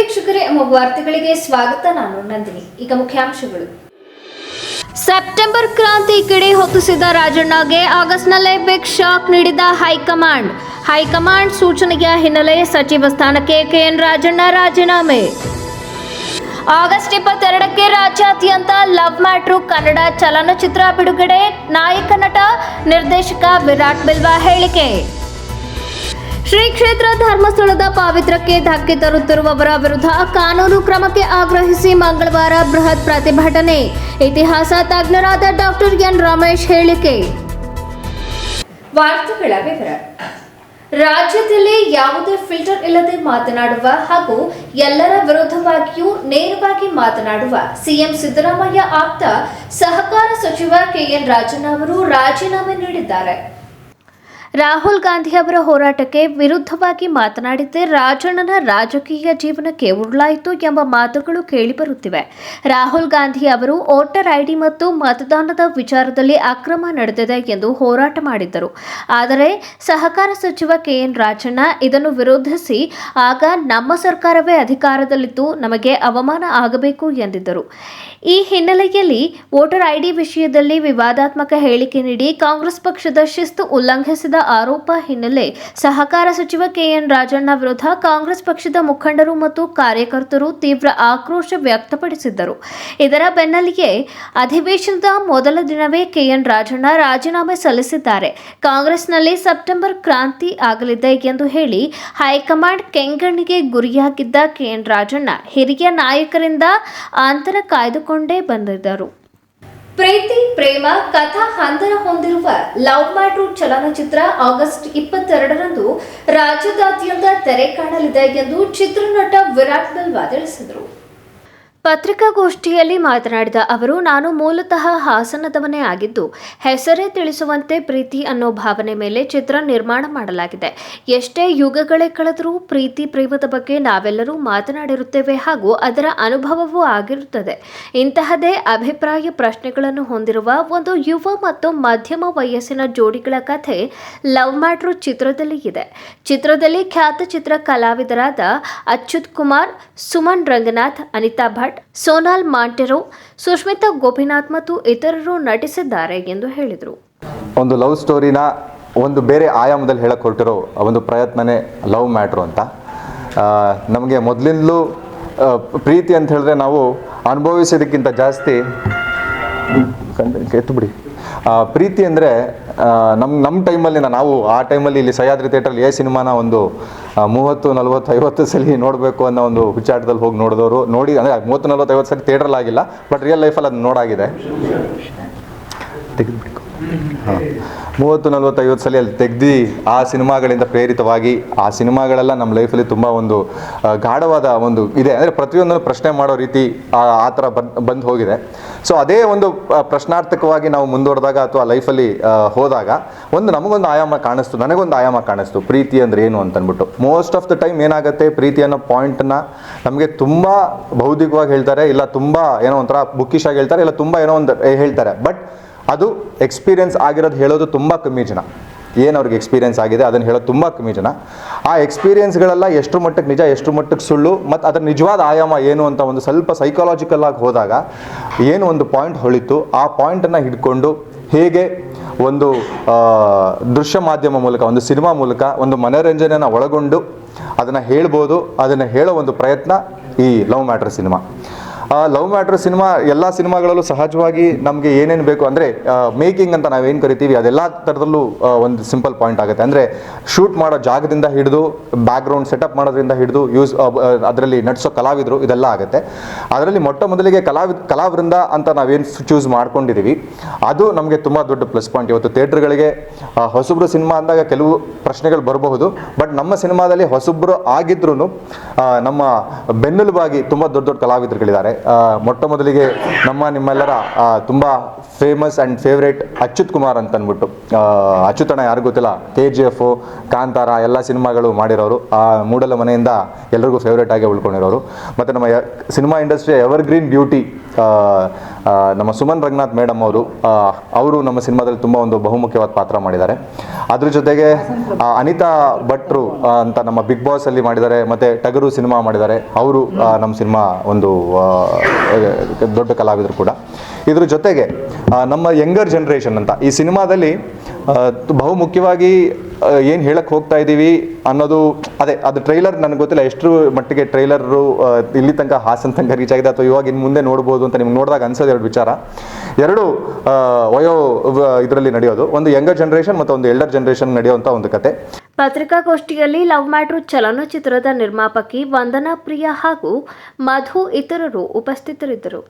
ವೀಕ್ಷಕರೇ ಎಮ್ಮ ವಾರ್ತೆಗಳಿಗೆ ಸ್ವಾಗತ. ನಾನು ನಂದಿನಿ. ಈಗ ಮುಖ್ಯಾಂಶಗಳು. ಸೆಪ್ಟೆಂಬರ್ ಕ್ರಾಂತಿ ಕಿಡಿ ಹೊತ್ತಿಸಿದ ರಾಜಣ್ಣಗೆ ಆಗಸ್ಟ್ನಲ್ಲೇ ಬಿಗ್ ಶಾಕ್ ನೀಡಿದ ಹೈಕಮಾಂಡ್. ಹೈಕಮಾಂಡ್ ಸೂಚನೆಯ ಹಿನ್ನೆಲೆ ಸಚಿವ ಸ್ಥಾನಕ್ಕೆ ಕೆಎನ್ ರಾಜಣ್ಣ ರಾಜೀನಾಮೆ. ಆಗಸ್ಟ್ ಇಪ್ಪತ್ತೆರಡಕ್ಕೆ ರಾಜ್ಯಾದ್ಯಂತ ಲವ್ ಮ್ಯಾಟ್ರು ಕನ್ನಡ ಚಲನಚಿತ್ರ ಬಿಡುಗಡೆ. ನಾಯಕ ನಟ ನಿರ್ದೇಶಕ ವಿರಾಟ್ ಬಿಲ್ವಾ ಹೇಳಿಕೆ. ಶ್ರೀ ಕ್ಷೇತ್ರ ಧರ್ಮಸ್ಥಳದ ಪಾವಿತ್ರಕ್ಕೆ ಧಕ್ಕೆ ತರುತ್ತಿರುವವರ ವಿರುದ್ಧ ಕಾನೂನು ಕ್ರಮಕ್ಕೆ ಆಗ್ರಹಿಸಿ ಮಂಗಳವಾರ ಬೃಹತ್ ಪ್ರತಿಭಟನೆ. ಇತಿಹಾಸ ತಜ್ಞರಾದ ಡಾಕ್ಟರ್ ಎನ್ ರಮೇಶ್ ಹೇಳಿಕೆ. ವಾರ್ತೆಗಳ ವಿವರ. ರಾಜ್ಯದಲ್ಲಿ ಯಾವುದೇ ಫಿಲ್ಟರ್ ಇಲ್ಲದೆ ಮಾತನಾಡುವ ಹಾಗೂ ಎಲ್ಲರ ವಿರುದ್ಧವಾಗಿಯೂ ನೇರವಾಗಿ ಮಾತನಾಡುವ ಸಿಎಂ ಸಿದ್ದರಾಮಯ್ಯ ಆಪ್ತ ಸಹಕಾರ ಸಚಿವ ಕೆಎನ್ ರಾಜನ್ ಅವರು ರಾಜೀನಾಮೆ ನೀಡಿದ್ದಾರೆ. ರಾಹುಲ್ ಗಾಂಧಿ ಅವರ ಹೋರಾಟಕ್ಕೆ ವಿರುದ್ಧವಾಗಿ ಮಾತನಾಡಿದ್ದೇ ರಾಜಣ್ಣನ ರಾಜಕೀಯ ಜೀವನಕ್ಕೆ ಉರುಳಾಯಿತು ಎಂಬ ಮಾತುಗಳು ಕೇಳಿಬರುತ್ತಿವೆ. ರಾಹುಲ್ ಗಾಂಧಿ ಅವರು ವೋಟರ್ ಐಡಿ ಮತ್ತು ಮತದಾನದ ವಿಚಾರದಲ್ಲಿ ಅಕ್ರಮ ನಡೆದಿದೆ ಎಂದು ಹೋರಾಟ ಮಾಡಿದ್ದರು. ಆದರೆ ಸಹಕಾರ ಸಚಿವ ಕೆಎನ್ ರಾಜಣ್ಣ ಇದನ್ನು ವಿರೋಧಿಸಿ, ಆಗ ನಮ್ಮ ಸರ್ಕಾರವೇ ಅಧಿಕಾರದಲ್ಲಿದ್ದು ನಮಗೆ ಅವಮಾನ ಆಗಬೇಕು ಎಂದಿದ್ದರು. ಈ ಹಿನ್ನೆಲೆಯಲ್ಲಿ ವೋಟರ್ ಐಡಿ ವಿಷಯದಲ್ಲಿ ವಿವಾದಾತ್ಮಕ ಹೇಳಿಕೆ ನೀಡಿ ಕಾಂಗ್ರೆಸ್ ಪಕ್ಷದ ಶಿಸ್ತು ಉಲ್ಲಂಘಿಸಿದ ಆರೋಪ ಹಿನ್ನೆಲೆ ಸಹಕಾರ ಸಚಿವ ಕೆಎನ್ ರಾಜಣ್ಣ ವಿರುದ್ಧ ಕಾಂಗ್ರೆಸ್ ಪಕ್ಷದ ಮುಖಂಡರು ಮತ್ತು ಕಾರ್ಯಕರ್ತರು ತೀವ್ರ ಆಕ್ರೋಶ ವ್ಯಕ್ತಪಡಿಸಿದ್ದರು. ಇದರ ಬೆನ್ನಲ್ಲಿಯೇ ಅಧಿವೇಶನದ ಮೊದಲ ದಿನವೇ ಕೆಎನ್ ರಾಜಣ್ಣ ರಾಜೀನಾಮೆ ಸಲ್ಲಿಸಿದ್ದಾರೆ. ಕಾಂಗ್ರೆಸ್ನಲ್ಲಿ ಸೆಪ್ಟೆಂಬರ್ ಕ್ರಾಂತಿ ಆಗಲಿದೆ ಎಂದು ಹೇಳಿ ಹೈಕಮಾಂಡ್ ಕೆಂಗಣ್ಣಿಗೆ ಗುರಿಯಾಗಿದ್ದ ಕೆಎನ್ ರಾಜಣ್ಣ ಹಿರಿಯ ನಾಯಕರಿಂದ ಅಂತರ ಕಾಯ್ದುಕೊಂಡೇ ಬಂದಿದ್ದರು. ಪ್ರೀತಿ, ಪ್ರೇಮ, ಕಥಾ, ಹಂದರ ಹೊಂದಿರುವ ಲವ್ ಮ್ಯಾಟ್ರು ಚಲನಚಿತ್ರ ಆಗಸ್ಟ್ ಇಪ್ಪತ್ತೆರಡರಂದು ರಾಜ್ಯದಾದ್ಯಂತ ತೆರೆ ಕಾಣಲಿದೆ ಎಂದು ಚಿತ್ರನಟ ವಿರಾಟ್ ಬಿಲ್ವಾ ತಿಳಿಸಿದರು. ಪತ್ರಿಕಾಗೋಷ್ಠಿಯಲ್ಲಿ ಮಾತನಾಡಿದ ಅವರು, ನಾನು ಮೂಲತಃ ಹಾಸನದವನೇ ಆಗಿದ್ದು, ಹೆಸರೇ ತಿಳಿಸುವಂತೆ ಪ್ರೀತಿ ಅನ್ನೋ ಭಾವನೆ ಮೇಲೆ ಚಿತ್ರ ನಿರ್ಮಾಣ ಮಾಡಲಾಗಿದೆ. ಎಷ್ಟೇ ಯುಗಗಳೇ ಕಳೆದರೂ ಪ್ರೀತಿ ಪ್ರೇಮದ ಬಗ್ಗೆ ನಾವೆಲ್ಲರೂ ಮಾತನಾಡಿರುತ್ತೇವೆ ಹಾಗೂ ಅದರ ಅನುಭವವೂ ಆಗಿರುತ್ತದೆ. ಇಂತಹದೇ ಅಭಿಪ್ರಾಯ ಪ್ರಶ್ನೆಗಳನ್ನು ಹೊಂದಿರುವ ಒಂದು ಯುವ ಮತ್ತು ಮಧ್ಯಮ ವಯಸ್ಸಿನ ಜೋಡಿಗಳ ಕಥೆ ಲವ್ ಮ್ಯಾಟ್ರು ಚಿತ್ರದಲ್ಲಿ ಇದೆ. ಚಿತ್ರದಲ್ಲಿ ಖ್ಯಾತ ಚಿತ್ರ ಕಲಾವಿದರಾದ ಅಚ್ಯುತ್ ಕುಮಾರ್, ಸುಮನ್ ರಂಗನಾಥ್, ಅನಿತಾ ಭಟ್ ಸೋನಾಲ್ ಮಾಂಟೆರೋ ಸುಷ್ಮಿತಾ ಗೋಪಿನಾಥ್ ಮತ್ತು ಇತರರು ನಟಿಸಿದ್ದಾರೆ ಎಂದು ಹೇಳಿದರು. ಒಂದು ಲವ್ ಸ್ಟೋರಿನ ಒಂದು ಬೇರೆ ಆಯಾಮದಲ್ಲಿ ಹೇಳಕ್ಕೆ ಹೊರಟಿರೋ ಒಂದು ಪ್ರಯತ್ನನೇ ಲವ್ ಮ್ಯಾಟ್ರು ಅಂತ. ನಮಗೆ ಮೊದಲಿಂದಲೂ ಪ್ರೀತಿ ಅಂತ ಹೇಳಿದ್ರೆ ನಾವು ಅನುಭವಿಸೋದಕ್ಕಿಂತ ಜಾಸ್ತಿ ಎತ್ತು ಬಿಡಿ ಪ್ರೀತಿ ಅಂದರೆ ನಮ್ಮ ನಮ್ಮ ಟೈಮಲ್ಲಿ ನಾವು ಆ ಟೈಮಲ್ಲಿ ಇಲ್ಲಿ ಸಹ್ಯಾದ್ರಿ ಥಿಯೇಟ್ರಲ್ಲಿ ಏ ಸಿನಿಮಾನ ಒಂದು ಮೂವತ್ತು ನಲ್ವತ್ತು ಐವತ್ತು ಸಲ ನೋಡಬೇಕು ಅನ್ನೋ ಒಂದು ಹುಚ್ಚಾಟದಲ್ಲಿ ಹೋಗಿ ನೋಡಿದವರು. ನೋಡಿ, ಅಂದರೆ ಮೂವತ್ತು ನಲ್ವತ್ತು ಐವತ್ತು ಸಲ ಥಿಯೇಟ್ರಲ್ಲಿ ಆಗಿಲ್ಲ ಬಟ್ ರಿಯಲ್ ಲೈಫಲ್ಲಿ ಅದು ನೋಡಾಗಿದೆ. ತೆಗೆದುಬಿಟ್ಟು ಮೂವತ್ತು ನಲ್ವತ್ತು ಐವತ್ತು ಸಲ ಅಲ್ಲಿ ತೆಗ್ದು ಆ ಸಿನಿಮಾಗಳಿಂದ ಪ್ರೇರಿತವಾಗಿ, ಆ ಸಿನಿಮಾಗಳೆಲ್ಲ ನಮ್ಮ ಲೈಫಲ್ಲಿ ತುಂಬ ಒಂದು ಗಾಢವಾದ ಒಂದು ಇದೆ. ಅಂದರೆ ಪ್ರತಿಯೊಂದನ್ನು ಪ್ರಶ್ನೆ ಮಾಡೋ ರೀತಿ, ಆ ಥರ ಬಂದು ಹೋಗಿದೆ. ಸೊ ಅದೇ ಒಂದು ಪ್ರಶ್ನಾರ್ಥಕವಾಗಿ ನಾವು ಮುಂದುವರೆದಾಗ ಅಥವಾ ಲೈಫಲ್ಲಿ ಹೋದಾಗ ಒಂದು ನಮಗೊಂದು ಆಯಾಮ ಕಾಣಿಸ್ತು, ನನಗೊಂದು ಆಯಾಮ ಕಾಣಿಸ್ತು. ಪ್ರೀತಿ ಅಂದರೆ ಏನು ಅಂತ ಅಂದ್ಬಿಟ್ಟು ಮೋಸ್ಟ್ ಆಫ್ ದ ಟೈಮ್ ಏನಾಗುತ್ತೆ, ಪ್ರೀತಿ ಅನ್ನೋ ಪಾಯಿಂಟನ್ನ ನಮಗೆ ತುಂಬ ಬೌದ್ಧಿಕವಾಗಿ ಹೇಳ್ತಾರೆ, ಇಲ್ಲ ತುಂಬ ಏನೋ ಒಂಥರ ಬುಕ್ಕಿಶಾಗಿ ಹೇಳ್ತಾರೆ, ಇಲ್ಲ ತುಂಬ ಏನೋ ಒಂದು ಹೇಳ್ತಾರೆ. ಬಟ್ ಅದು ಎಕ್ಸ್ಪೀರಿಯನ್ಸ್ ಆಗಿರೋದು ಹೇಳೋದು ತುಂಬ ಕಮ್ಮಿ ಜನ. ಏನು ಅವ್ರಿಗೆ ಎಕ್ಸ್ಪೀರಿಯನ್ಸ್ ಆಗಿದೆ ಅದನ್ನು ಹೇಳೋದು ತುಂಬ ಕಮ್ಮಿ ಜನ. ಆ ಎಕ್ಸ್ಪೀರಿಯೆನ್ಸ್ಗಳೆಲ್ಲ ಎಷ್ಟು ಮಟ್ಟಕ್ಕೆ ನಿಜ ಎಷ್ಟು ಮಟ್ಟಕ್ಕೆ ಸುಳ್ಳು, ಮತ್ತು ಅದರ ನಿಜವಾದ ಆಯಾಮ ಏನು ಅಂತ ಒಂದು ಸ್ವಲ್ಪ ಸೈಕಾಲಜಿಕಲ್ ಆಗಿ ಹೋದಾಗ ಏನು ಒಂದು ಪಾಯಿಂಟ್ ಹೊಳಿತು, ಆ ಪಾಯಿಂಟನ್ನು ಹಿಡ್ಕೊಂಡು ಹೇಗೆ ಒಂದು ದೃಶ್ಯ ಮಾಧ್ಯಮ ಮೂಲಕ, ಒಂದು ಸಿನಿಮಾ ಮೂಲಕ ಒಂದು ಮನೋರಂಜನೆಯನ್ನು ಒಳಗೊಂಡು ಅದನ್ನು ಹೇಳ್ಬೋದು, ಅದನ್ನು ಹೇಳೋ ಒಂದು ಪ್ರಯತ್ನ ಈ love matter cinema. Love matter cinema ಎಲ್ಲ ಸಿನಿಮಾಗಳಲ್ಲೂ ಸಹಜವಾಗಿ ನಮಗೆ ಏನೇನು ಬೇಕು ಅಂದರೆ ಮೇಕಿಂಗ್ ಅಂತ ನಾವೇನು ಕರಿತೀವಿ, ಅದೆಲ್ಲ ಥರದಲ್ಲೂ ಒಂದು ಸಿಂಪಲ್ ಪಾಯಿಂಟ್ ಆಗುತ್ತೆ. ಅಂದರೆ ಶೂಟ್ ಮಾಡೋ ಜಾಗದಿಂದ ಹಿಡಿದು ಬ್ಯಾಕ್ಗ್ರೌಂಡ್ ಸೆಟಪ್ ಮಾಡೋದ್ರಿಂದ ಹಿಡಿದು ಯೂಸ್ ಅದರಲ್ಲಿ ನಡೆಸೋ ಕಲಾವಿದರು ಇದೆಲ್ಲ ಆಗುತ್ತೆ. ಅದರಲ್ಲಿ ಮೊಟ್ಟ ಮೊದಲಿಗೆ ಕಲಾವಿದ ಕಲಾವೃಂದ ಅಂತ ನಾವೇನು ಚೂಸ್ ಮಾಡ್ಕೊಂಡಿದ್ದೀವಿ ಅದು ನಮಗೆ ತುಂಬ ದೊಡ್ಡ ಪ್ಲಸ್ ಪಾಯಿಂಟ್ ಇವತ್ತು ಥಿಯೇಟ್ರ್ಗಳಿಗೆ ಹೊಸಬ್ರು ಸಿನಿಮಾ ಅಂದಾಗ ಕೆಲವು ಪ್ರಶ್ನೆಗಳು ಬರಬಹುದು. ಬಟ್ ನಮ್ಮ ಸಿನಿಮಾದಲ್ಲಿ ಹೊಸಬ್ರು ಆಗಿದ್ರೂ ನಮ್ಮ ಬೆನ್ನೆಲುಬಾಗಿ ತುಂಬ ದೊಡ್ಡ ದೊಡ್ಡ ಕಲಾವಿದರುಗಳಿದ್ದಾರೆ. ಮೊಟ್ಟ ಮೊದಲಿಗೆ ನಮ್ಮ ನಿಮ್ಮೆಲ್ಲರ ತುಂಬ famous and favourite Achyut Kumar ಅಂತ ಅಂದ್ಬಿಟ್ಟು ಆ, ಯಾರು ಯಾರಿಗೂ ಗೊತ್ತಿಲ್ಲ? ಕೆ ಜಿ ಎಫ್ ಕಾಂತಾರ ಎಲ್ಲ ಸಿನಿಮಾಗಳು ಮಾಡಿರೋರು. ಆ ಮೂಡಲ ಮನೆಯಿಂದ ಎಲ್ರಿಗೂ ಫೇವ್ರೇಟ್ ಆಗಿ ಉಳ್ಕೊಂಡಿರೋರು. ಮತ್ತು ನಮ್ಮ ಸಿನಿಮಾ ಇಂಡಸ್ಟ್ರಿಯ ಎವರ್ ಗ್ರೀನ್ ಬ್ಯೂಟಿ ನಮ್ಮ ಸುಮನ್ ರಂಗನಾಥ್ ಮೇಡಮ್ ಅವರು ಅವರು ನಮ್ಮ ಸಿನಿಮಾದಲ್ಲಿ ತುಂಬ ಒಂದು ಬಹುಮುಖ್ಯವಾದ ಪಾತ್ರ ಮಾಡಿದ್ದಾರೆ. ಅದ್ರ ಜೊತೆಗೆ ಅನಿತಾ ಭಟ್ರು ಅಂತ ನಮ್ಮ ಬಿಗ್ ಬಾಸ್ ಅಲ್ಲಿ ಮಾಡಿದ್ದಾರೆ, ಮತ್ತೆ ಟಗರು ಸಿನಿಮಾ ಮಾಡಿದ್ದಾರೆ. ಅವರು ನಮ್ಮ ಸಿನಿಮಾ ಒಂದು ದೊಡ್ಡ ಕಲಾವಿದರು ಕೂಡ. ಇದ್ರ ಜೊತೆಗೆ ನಮ್ಮ ಯಂಗರ್ ಜನ್ರೇಷನ್ ಅಂತ, ಈ ಸಿನಿಮಾದಲ್ಲಿ ಬಹುಮುಖ್ಯವಾಗಿ ಬಹು ಮುಖ್ಯವಾಗಿ ಏನು ಹೇಳಕ್ಕೆ ಹೋಗ್ತಾ ಇದ್ದೀವಿ ಅನ್ನೋದು, ಅದೇ, ಅದು ಟ್ರೈಲರ್ ನನಗೆ ಗೊತ್ತಿಲ್ಲ ಎಷ್ಟು ಮಟ್ಟಿಗೆ ಟ್ರೈಲರು ಇಲ್ಲಿ ತನಕ ಹಾಸನ್ ತನಕ ರೀಚ್ ಆಗಿದೆ ಅಥವಾ ಇವಾಗ ಇನ್ನು ಮುಂದೆ ನೋಡ್ಬೋದು ಅಂತ ನಿಮ್ಗೆ ನೋಡಿದಾಗ ಅನ್ಸೋದು ಎರಡು ವಿಚಾರ. ಎರಡು ವಯೋ ಇದರಲ್ಲಿ ನಡೆಯೋದು. ಒಂದು ಯಂಗರ್ ಜನ್ರೇಷನ್ ಮತ್ತು ಒಂದು ಎಲ್ಡರ್ ಜನ್ರೇಷನ್ ನಡೆಯುವಂಥ ಒಂದು ಕತೆ. ಪತ್ರಿಕಾಗೋಷ್ಠಿಯಲ್ಲಿ ಲವ್ ಮ್ಯಾಟ್ರು ಚಲನಚಿತ್ರದ ನಿರ್ಮಾಪಕಿ ವಂದನಾ ಪ್ರಿಯ ಹಾಗೂ ಮಧು ಇತರರು ಉಪಸ್ಥಿತರಿದ್ದರು.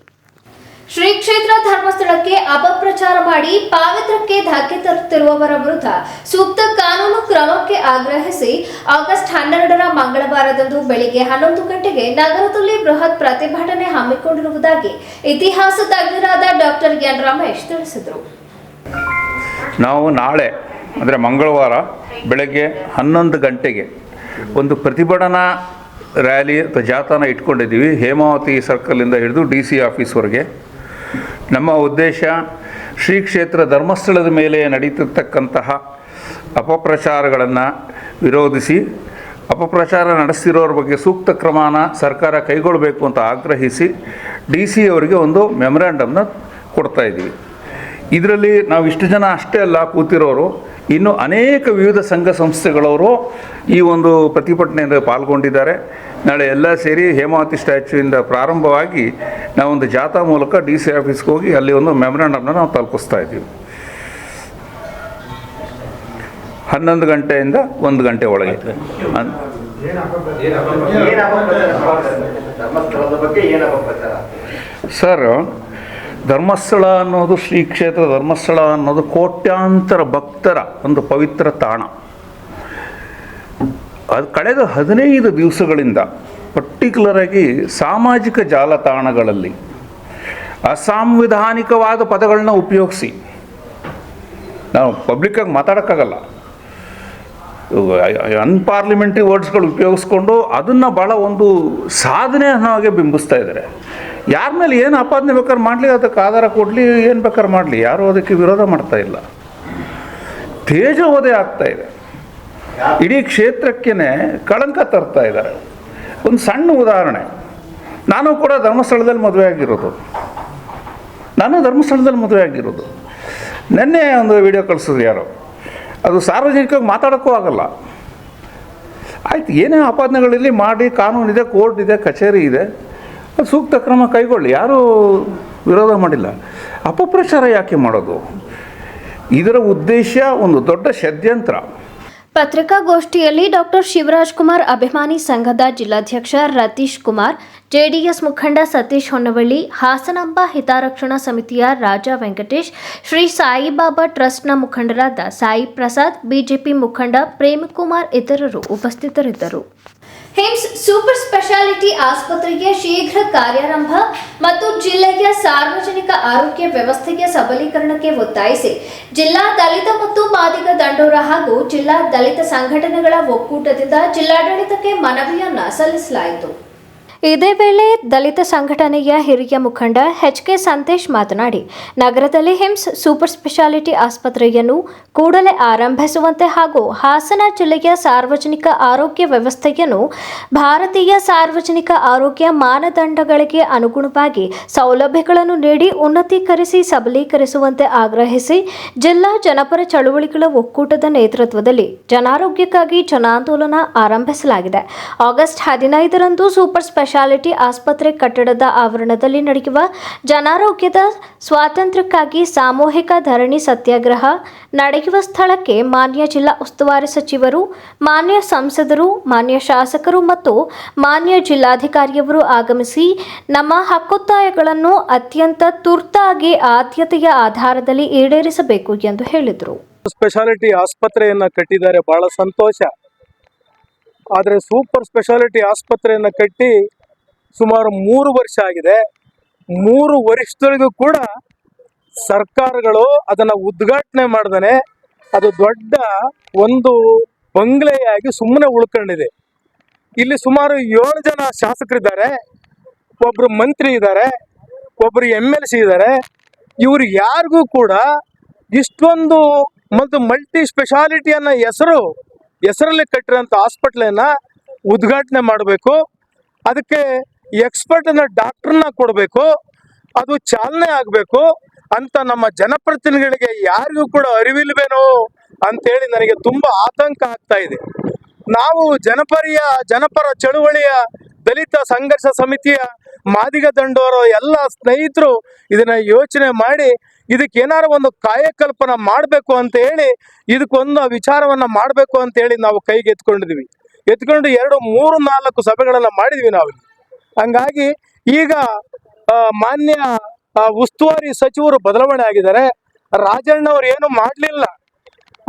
ಶ್ರೀ ಕ್ಷೇತ್ರ ಧರ್ಮಸ್ಥಳಕ್ಕೆ ಅಪಪ್ರಚಾರ ಮಾಡಿ ಪಾವಿತ್ರಕ್ಕೆ ಧಕ್ಕೆ ತರುತ್ತಿರುವವರ ವಿರುದ್ಧ ಸೂಕ್ತ ಕಾನೂನು ಕ್ರಮಕ್ಕೆ ಆಗ್ರಹಿಸಿ ಆಗಸ್ಟ್ ಹನ್ನೆರಡರ ಮಂಗಳವಾರದಂದು ಬೆಳಿಗ್ಗೆ ಹನ್ನೊಂದು ಗಂಟೆಗೆ ನಗರದಲ್ಲಿ ಬೃಹತ್ ಪ್ರತಿಭಟನೆ ಹಮ್ಮಿಕೊಂಡಿರುವುದಾಗಿ ಇತಿಹಾಸ ತಜ್ಞರಾದ ಡಾಕ್ಟರ್ ಎನ್ ರಮೇಶ್ ತಿಳಿಸಿದರು. ನಾವು ನಾಳೆ, ಅಂದರೆ ಮಂಗಳವಾರ ಬೆಳಗ್ಗೆ ಹನ್ನೊಂದು ಗಂಟೆಗೆ ಒಂದು ಪ್ರತಿಭಟನಾ ರ್ಯಾಲಿ ಅಥವಾ ಜಾಥಾನ ಇಟ್ಕೊಂಡಿದ್ದೀವಿ. ಹೇಮಾವತಿ ಸರ್ಕಲಿಂದ ಹಿಡಿದು ಡಿ ಸಿ ಆಫೀಸ್ವರೆಗೆ ನಮ್ಮ ಉದ್ದೇಶ ಶ್ರೀ ಕ್ಷೇತ್ರ ಧರ್ಮಸ್ಥಳದ ಮೇಲೆ ನಡೀತಿರ್ತಕ್ಕಂತಹ ಅಪಪ್ರಚಾರಗಳನ್ನು ವಿರೋಧಿಸಿ ಅಪಪ್ರಚಾರ ನಡೆಸ್ತಿರೋರ ಬಗ್ಗೆ ಸೂಕ್ತ ಕ್ರಮನ ಸರ್ಕಾರ ಕೈಗೊಳ್ಳಬೇಕು ಅಂತ ಆಗ್ರಹಿಸಿ ಡಿ ಸಿ ಅವರಿಗೆ ಒಂದು ಮೆಮೊರಾಂಡಮ್ನ ಕೊಡ್ತಾ ಇದ್ದೀವಿ. ಇದರಲ್ಲಿ ನಾವು ಇಷ್ಟು ಜನ ಅಷ್ಟೇ ಅಲ್ಲ ಕೂತಿರೋರು. ಇನ್ನು ಅನೇಕ ವಿವಿಧ ಸಂಘ ಸಂಸ್ಥೆಗಳವರು ಈ ಒಂದು ಪ್ರತಿಭಟನೆಯಿಂದ ಪಾಲ್ಗೊಂಡಿದ್ದಾರೆ. ನಾಳೆ ಎಲ್ಲ ಸೇರಿ ಹೇಮಾವತಿ ಸ್ಟ್ಯಾಚ್ಯೂಯಿಂದ ಪ್ರಾರಂಭವಾಗಿ ನಾವೊಂದು ಜಾಥಾ ಮೂಲಕ ಡಿ ಸಿ ಆಫೀಸ್ಗೆ ಹೋಗಿ ಅಲ್ಲಿ ಒಂದು ಮೆಮೊರಾಂಡಮ್ನ ನಾವು ತಲುಪಿಸ್ತಾ ಇದ್ದೀವಿ. ಹನ್ನೊಂದು ಗಂಟೆಯಿಂದ ಒಂದು ಗಂಟೆ ಒಳಗೆ. ಸರ್ ಧರ್ಮಸ್ಥಳ ಅನ್ನೋದು ಶ್ರೀ ಕ್ಷೇತ್ರ, ಧರ್ಮಸ್ಥಳ ಅನ್ನೋದು ಕೋಟ್ಯಾಂತರ ಭಕ್ತರ ಒಂದು ಪವಿತ್ರ ತಾಣ. ಅದು ಕಳೆದ ಹದಿನೈದು ದಿವಸಗಳಿಂದ ಪರ್ಟಿಕ್ಯುಲರಾಗಿ ಸಾಮಾಜಿಕ ಜಾಲತಾಣಗಳಲ್ಲಿ ಅಸಾಂವಿಧಾನಿಕವಾದ ಪದಗಳನ್ನ ಉಪಯೋಗಿಸಿ. ನಾವು ಪಬ್ಲಿಕ್ಕಾಗಿ ಮಾತಾಡೋಕ್ಕಾಗಲ್ಲ. ಅನ್ಪಾರ್ಲಿಮೆಂಟ್ರಿ ವರ್ಡ್ಸ್ಗಳು ಉಪಯೋಗಿಸ್ಕೊಂಡು ಅದನ್ನು ಭಾಳ ಒಂದು ಸಾಧನೆ ಅನ್ನೋ ಹಾಗೆ ಬಿಂಬಿಸ್ತಾ ಇದ್ದಾರೆ ಯಾರ ಮೇಲೆ ಏನು ಆಪಾದನೆ ಬೇಕಾದ್ರೆ ಮಾಡಲಿ, ಅದಕ್ಕೆ ಆಧಾರ ಕೊಡಲಿ, ಏನು ಬೇಕಾದ್ರೆ ಮಾಡಲಿ. ಯಾರೂ ಅದಕ್ಕೆ ವಿರೋಧ ಮಾಡ್ತಾ ಇಲ್ಲ. ತೇಜೋವಧೆ ಆಗ್ತಾ ಇದೆ. ಇಡೀ ಕ್ಷೇತ್ರಕ್ಕೇ ಕಳಂಕ ತರ್ತಾ ಇದ್ದಾರೆ. ಒಂದು ಸಣ್ಣ ಉದಾಹರಣೆ. ನಾನು ಕೂಡ ಧರ್ಮಸ್ಥಳದಲ್ಲಿ ಮದುವೆ ಆಗಿರೋದು. ನಾನು ಧರ್ಮಸ್ಥಳದಲ್ಲಿ ಮದುವೆ ಆಗಿರೋದು. ನಿನ್ನೆ ಒಂದು ವಿಡಿಯೋ ಕಳಿಸಿದ್ರು ಯಾರೋ. ಅದು ಸಾರ್ವಜನಿಕವಾಗಿ ಮಾತಾಡೋಕ್ಕೂ ಆಗಲ್ಲ. ಆಯ್ತು, ಏನೇ ಆಪಾದನೆಗಳಲ್ಲಿ ಮಾಡಿ, ಕಾನೂನಿದೆ, ಕೋರ್ಟ್ ಇದೆ, ಕಚೇರಿ ಇದೆ. ಸೂಕ್ತ ಕ್ರಮ ಕೈಗೊಳ್ಳಿ. ಯಾರೂ ವಿರೋಧ ಮಾಡಿಲ್ಲ. ಅಪಪ್ರಚಾರ ಯಾಕೆ ಮಾಡೋದು? ಇದರ ಉದ್ದೇಶ ಒಂದು ದೊಡ್ಡ ಷಡ್ಯಂತ್ರ. ಪತ್ರಿಕಾಗೋಷ್ಠಿಯಲ್ಲಿ ಡಾಕ್ಟರ್ ಶಿವರಾಜ್ ಕುಮಾರ್ ಅಭಿಮಾನಿ ಸಂಘದ ಜಿಲ್ಲಾಧ್ಯಕ್ಷ ರತೀಶ್ ಕುಮಾರ್, ಜೆಡಿಎಸ್ ಮುಖಂಡ ಸತೀಶ್ ಹೊನ್ನವಳ್ಳಿ, ಹಾಸನಾಂಬ ಹಿತಾರಕ್ಷಣಾ ಸಮಿತಿಯ ರಾಜಾ ವೆಂಕಟೇಶ್, ಶ್ರೀ ಸಾಯಿಬಾಬಾ ಟ್ರಸ್ಟ್ನ ಮುಖಂಡರಾದ ಸಾಯಿ ಪ್ರಸಾದ್ ಬಿಜೆಪಿ ಮುಖಂಡ ಪ್ರೇಮಕುಮಾರ್ ಇತರರು ಉಪಸ್ಥಿತರಿದ್ದರು. ಹಿಮ್ಸ್ ಸೂಪರ್ ಸ್ಪೆಷಾಲಿಟಿ ಆಸ್ಪತ್ರೆಗೆ ಶೀಘ್ರ ಕಾರ್ಯಾರಂಭ ಮತ್ತು ಜಿಲ್ಲೆಯ ಸಾರ್ವಜನಿಕ ಆರೋಗ್ಯ ವ್ಯವಸ್ಥೆಯ ಸಬಲೀಕರಣಕ್ಕೆ ಒತ್ತಾಯಿಸಿ. ಜಿಲ್ಲಾ ದಲಿತ ಮತ್ತು ಮಾದಿಗ ದಂಡೋರ ಹಾಗೂ ಜಿಲ್ಲಾ ದಲಿತ ಸಂಘಟನೆಗಳ ಒಕ್ಕೂಟದಿಂದ ಜಿಲ್ಲಾಡಳಿತಕ್ಕೆ ಮನವಿಯನ್ನ ಸಲ್ಲಿಸಲಾಯಿತು. ಇದೇ ವೇಳೆ ದಲಿತ ಸಂಘಟನೆಯ ಹಿರಿಯ ಮುಖಂಡ ಎಚ್ ಕೆ ಸಂತೇಶ್ ಮಾತನಾಡಿ, ನಗರದಲ್ಲಿ ಹಿಮ್ಸ್ ಸೂಪರ್ ಸ್ಪೆಷಾಲಿಟಿ ಆಸ್ಪತ್ರೆಯನ್ನು ಕೂಡಲೇ ಆರಂಭಿಸುವಂತೆ ಹಾಗೂ ಹಾಸನ ಜಿಲ್ಲೆಯ ಸಾರ್ವಜನಿಕ ಆರೋಗ್ಯ ವ್ಯವಸ್ಥೆಯನ್ನು ಭಾರತೀಯ ಸಾರ್ವಜನಿಕ ಆರೋಗ್ಯ ಮಾನದಂಡಗಳಿಗೆ ಅನುಗುಣವಾಗಿ ಸೌಲಭ್ಯಗಳನ್ನು ನೀಡಿ ಉನ್ನತೀಕರಿಸಿ ಸಬಲೀಕರಿಸುವಂತೆ ಆಗ್ರಹಿಸಿ ಜಿಲ್ಲಾ ಜನಪರ ಚಳುವಳಿಗಳ ಒಕ್ಕೂಟದ ನೇತೃತ್ವದಲ್ಲಿ ಜನಾರೋಗ್ಯಕ್ಕಾಗಿ ಜನಾಂದೋಲನ ಆರಂಭಿಸಲಾಗಿದೆ. ಆಗಸ್ಟ್ ಹದಿನೈದರಂದು ಸೂಪರ್ ಆಸ್ಪತ್ರೆ ಕಟ್ಟಡದ ಆವರಣದಲ್ಲಿ ನಡೆಯುವ ಜನಾರೋಗ್ಯದ ಸ್ವಾತಂತ್ರ್ಯಕ್ಕಾಗಿ ಸಾಮೂಹಿಕ ಧರಣಿ ಸತ್ಯಾಗ್ರಹ ನಡೆಯುವ ಸ್ಥಳಕ್ಕೆ ಮಾನ್ಯ ಜಿಲ್ಲಾ ಉಸ್ತುವಾರಿ ಸಚಿವರು, ಮಾನ್ಯ ಸಂಸದರು, ಮಾನ್ಯ ಶಾಸಕರು ಮತ್ತು ಮಾನ್ಯ ಜಿಲ್ಲಾಧಿಕಾರಿಯವರು ಆಗಮಿಸಿ ನಮ್ಮ ಹಕ್ಕೊತ್ತಾಯಗಳನ್ನು ಅತ್ಯಂತ ತುರ್ತಾಗಿ ಆದ್ಯತೆಯ ಆಧಾರದಲ್ಲಿ ಈಡೇರಿಸಬೇಕು ಎಂದು ಹೇಳಿದರು. ಸ್ಪೆಷಾಲಿಟಿ ಆಸ್ಪತ್ರೆಯನ್ನು ಕಟ್ಟಿದ್ದಾರೆ, ಬಹಳ ಸಂತೋಷ. ಆದರೆ ಸೂಪರ್ ಸ್ಪೆಷಾಲಿಟಿ ಆಸ್ಪತ್ರೆಯನ್ನು ಕಟ್ಟಿ ಸುಮಾರು ಮೂರು ವರ್ಷ ಆಗಿದೆ. ಮೂರು ವರ್ಷದೊಳಗೂ ಕೂಡ ಸರ್ಕಾರಗಳು ಅದನ್ನ ಉದ್ಘಾಟನೆ ಮಾಡ್ದೇ ಅದು ದೊಡ್ಡ ಒಂದು ಬಂಗ್ಲೆಯಾಗಿ ಸುಮ್ಮನೆ ಉಳ್ಕೊಂಡಿದೆ. ಇಲ್ಲಿ ಸುಮಾರು ಏಳು ಜನ ಶಾಸಕರಿದ್ದಾರೆ. ಒಬ್ಬರು ಮಂತ್ರಿ ಇದ್ದಾರೆ. ಒಬ್ಬರು ಎಂ ಎಲ್ ಸಿ ಇದ್ದಾರೆ. ಇವ್ರು ಯಾರಿಗೂ ಕೂಡ ಇಷ್ಟೊಂದು ಮತ್ತು ಮಲ್ಟಿ ಸ್ಪೆಷಾಲಿಟಿ ಅನ್ನೋ ಹೆಸರು, ಹೆಸರಲ್ಲಿ ಕಟ್ಟಿರೋಂಥ ಹಾಸ್ಪಿಟ್ಲನ್ನು ಉದ್ಘಾಟನೆ ಮಾಡಬೇಕು. ಅದಕ್ಕೆ ಎಕ್ಸ್ಪರ್ಟನ್ನ ಡಾಕ್ಟ್ರನ್ನ ಕೊಡಬೇಕು, ಅದು ಚಾಲನೆ ಆಗಬೇಕು ಅಂತ ನಮ್ಮ ಜನಪ್ರತಿನಿಧಿಗಳಿಗೆ ಯಾರಿಗೂ ಕೂಡ ಅರಿವಿಲ್ವೇನೋ ಅಂತೇಳಿ ನನಗೆ ತುಂಬ ಆತಂಕ ಆಗ್ತಾ ಇದೆ ನಾವು ಜನಪರಿಯ, ಜನಪರ ಚಳುವಳಿಯ ದಲಿತ ಸಂಘರ್ಷ ಸಮಿತಿಯ ಮಾದಿಗ ದಂಡೋರು ಎಲ್ಲ ಸ್ನೇಹಿತರು ಇದನ್ನ ಯೋಚನೆ ಮಾಡಿ ಇದಕ್ಕೆ ಒಂದು ಕಾಯಕಲ್ಪನ ಮಾಡಬೇಕು ಅಂತ ಹೇಳಿ ಇದಕ್ಕೊಂದು ವಿಚಾರವನ್ನ ಮಾಡಬೇಕು ಅಂತ ಹೇಳಿ ನಾವು ಕೈಗೆ ಎತ್ಕೊಂಡಿದ್ವಿ ಎತ್ಕೊಂಡು ಎರಡು, ಮೂರು, ನಾಲ್ಕು ಸಭೆಗಳನ್ನು ಮಾಡಿದ್ವಿ ನಾವು. ಹಂಗಾಗಿ ಈಗ ಮಾನ್ಯ ಉಸ್ತುವಾರಿ ಸಚಿವರು ಬದಲಾವಣೆ ಆಗಿದ್ದಾರೆ. ರಾಜಣ್ಣವ್ರು ಏನು ಮಾಡಲಿಲ್ಲ.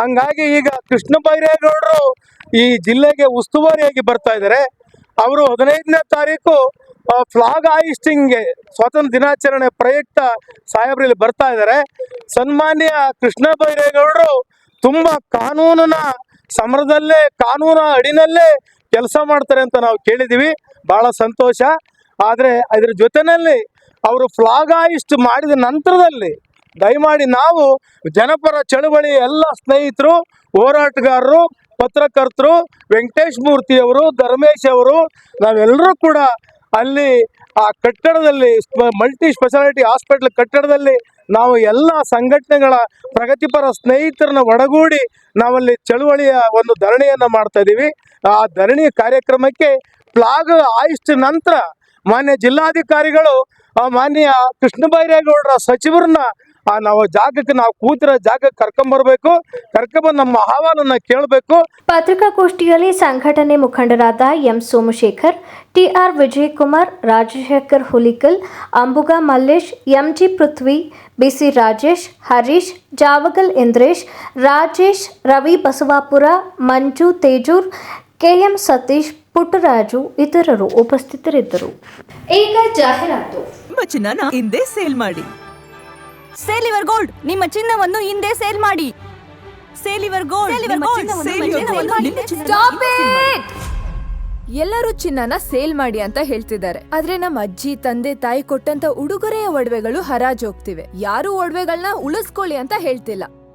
ಹಂಗಾಗಿ ಈಗ ಕೃಷ್ಣ ಬೈರೇಗೌಡರು ಈ ಜಿಲ್ಲೆಗೆ ಉಸ್ತುವಾರಿಯಾಗಿ ಬರ್ತಾ ಇದ್ದಾರೆ. ಅವರು ಹದಿನೈದನೇ ತಾರೀಕು ಫ್ಲಾಗ್ ಆಯಿಸ್ಟಿಂಗ್ಗೆ ಸ್ವಾತಂತ್ರ್ಯ ದಿನಾಚರಣೆ ಪ್ರಯುಕ್ತ ಸಾಹೇಬ್ರಲ್ಲಿ ಬರ್ತಾ ಇದ್ದಾರೆ. ಸನ್ಮಾನ್ಯ ಕೃಷ್ಣ ಬೈರೇಗೌಡರು ತುಂಬ ಕಾನೂನಿನ ಸಮರದಲ್ಲೇ, ಕಾನೂನ ಅಡಿನಲ್ಲೇ ಕೆಲಸ ಮಾಡ್ತಾರೆ ಅಂತ ನಾವು ಕೇಳಿದ್ದೀವಿ. ಭಾಳ ಸಂತೋಷ. ಆದರೆ ಅದರ ಜೊತೆಯಲ್ಲಿ ಅವರು ಫ್ಲಾಗಾಯಿಸ್ಟ್ ಮಾಡಿದ ನಂತರದಲ್ಲಿ ದಯಮಾಡಿ ನಾವು ಜನಪರ ಚಳುವಳಿ ಎಲ್ಲ ಸ್ನೇಹಿತರು, ಹೋರಾಟಗಾರರು, ಪತ್ರಕರ್ತರು, ವೆಂಕಟೇಶ್ ಮೂರ್ತಿಯವರು ಧರ್ಮೇಶ್ ಅವರು, ನಾವೆಲ್ಲರೂ ಕೂಡ ಅಲ್ಲಿ ಆ ಕಟ್ಟಡದಲ್ಲಿ ಮಲ್ಟಿ ಸ್ಪೆಷಾಲಿಟಿ ಹಾಸ್ಪಿಟ್ಲ್ ಕಟ್ಟಡದಲ್ಲಿ ನಾವು ಎಲ್ಲ ಸಂಘಟನೆಗಳ ಪ್ರಗತಿಪರ ಸ್ನೇಹಿತರನ್ನ ಒಡಗೂಡಿ ನಾವಲ್ಲಿ ಚಳುವಳಿಯ ಒಂದು ಧರಣಿಯನ್ನು ಮಾಡ್ತಾ ಇದ್ದೀವಿ ಆ ಧರಣಿ ಕಾರ್ಯಕ್ರಮಕ್ಕೆ ಫ್ಲಾಗ್ ಆಯಿಸ್ಟ್ ನಂತರ ಮಾನ್ಯ ಜಿಲ್ಲಾಧಿಕಾರಿಗಳು ಮಾನ್ಯ ಕೃಷ್ಣ ಬೈರೇಗೌಡರ ಸಚಿವರನ್ನ ನಾವು ಜಾಗಕ್ಕೆ ನಾವು ಕೂತಿರೋ ಜಾಗಕ್ಕೆ ಕರ್ಕೊಂಡ್ಬರ್ಬೇಕು ಕರ್ಕೊಂಡ್ಬಂದು ನಮ್ಮ ಅಹವಾಲನ್ನ ಕೇಳಬೇಕು. ಪತ್ರಿಕಾಗೋಷ್ಠಿಯಲ್ಲಿ ಸಂಘಟನೆ ಮುಖಂಡರಾದ M Somashekar, T R Vijayakumar, Rajashekar Hulikal, Ambuga Mallesh, M G Prithvi, B C Rajesh, Harish, Javagal Indresh, Rajesh, Ravi Basavapura, Manju Tejur K M Satish Puttaraju ಇತರರು ಉಪಸ್ಥಿತರಿದ್ದರು. ಈಗ ಜಾಹೀರಾತು. ನಿಮ್ಮ ಚಿನ್ನನ ಹಿಂದೆ ಸೇಲ್ ಮಾಡಿ. ಸೇಲ್ ಯುವರ್ ಗೋಲ್ಡ್ ನಿಮ್ಮ ಚಿನ್ನವನ್ನು ಹಿಂದೆ ಸೇಲ್ ಮಾಡಿ. ಸೇಲ್ ಯುವರ್ ಗೋಲ್ಡ್ ನಿಮ್ಮ sale ಎಲ್ಲರೂ ಚಿನ್ನನ ಸೇಲ್ ಮಾಡಿ ಅಂತ ಹೇಳ್ತಿದ್ದಾರೆ. ಆದ್ರೆ ನಮ್ಮ ಅಜ್ಜಿ ತಂದೆ ತಾಯಿ ಕೊಟ್ಟಂತ ಉಡುಗೊರೆಯ ಒಡವೆಗಳು ಹರಾಜೋಗ್ತಿವೆ. ಯಾರು ಒಡವೆಗಳನ್ನ ಉಳಿಸ್ಕೊಳ್ಳಿ ಅಂತ ಹೇಳ್ತಿಲ್ಲ.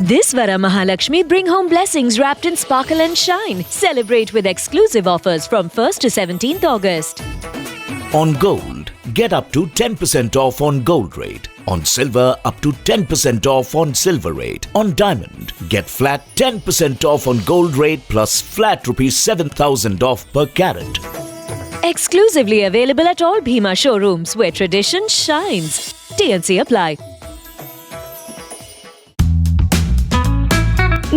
This Vara Mahalakshmi bring home blessings wrapped in sparkle and shine. Celebrate with exclusive offers from 1st to 17th August. On gold, get up to 10% off on gold rate. On silver, up to 10% off on silver rate. On diamond, get flat 10% off on gold rate plus flat rupees 7000 off per carat. Exclusively available at all Bhima showrooms where tradition shines. TNC apply.